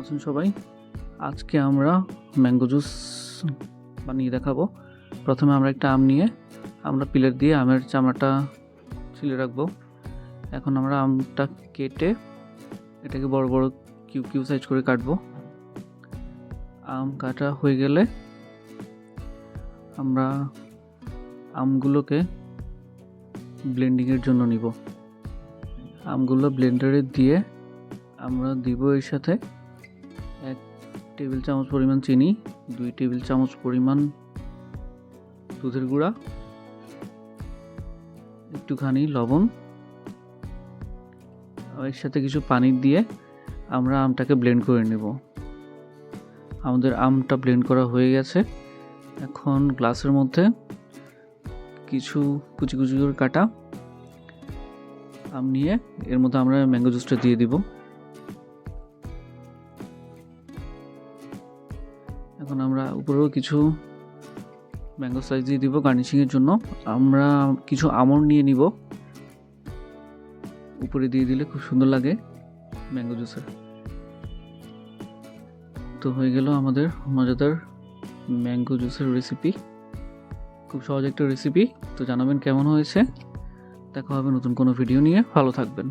আছেন সবাই? আজকে আমরা ম্যাঙ্গো জুস বানিয়ে দেখাবো। প্রথমে আমরা একটা আম নিয়ে আমরা পিলার দিয়ে আমের চামড়াটা ছিলে রাখব। এখন আমরা আমটা কেটে এটাকে বড় বড় কিউ কিউ সাইজ করে কাটবো। আম কাটা হয়ে গেলে আমরা আমগুলোকে ব্লেন্ডিংয়ের জন্য নিব। আমগুলো ব্লেন্ডারে দিয়ে আমরা দিব এর সাথে এক টেবিল চামচ পরিমাণ চিনি, দুই টেবিল চামচ পরিমাণ দুধের গুঁড়া, একটুখানি লবণ এর সাথে কিছু পানি দিয়ে আমরা আমটাকে ব্লেন্ড করে নেব। আমাদের আমটা ব্লেন্ড করা হয়ে গেছে। এখন গ্লাসের মধ্যে কিছু কুচি কুচি করে কাটা আম নিয়ে এর মধ্যে আমরা ম্যাঙ্গো জুসটা দিয়ে দিব। এখন আমরা উপরেও কিছু ম্যাঙ্গো স্লাইস দিয়ে দিব গার্নিশিংয়ের জন্য। আমরা কিছু আমন্ড নিয়ে নিব। উপরে দিয়ে দিলে খুব সুন্দর লাগে ম্যাঙ্গো জুসের তো হয়ে গেল আমাদের মজাদার ম্যাঙ্গো জুসের রেসিপি খুব সহজ একটা রেসিপি তো জানাবেন কেমন হয়েছে। দেখা হবে নতুন কোনো ভিডিও নিয়ে। ভালো থাকবেন।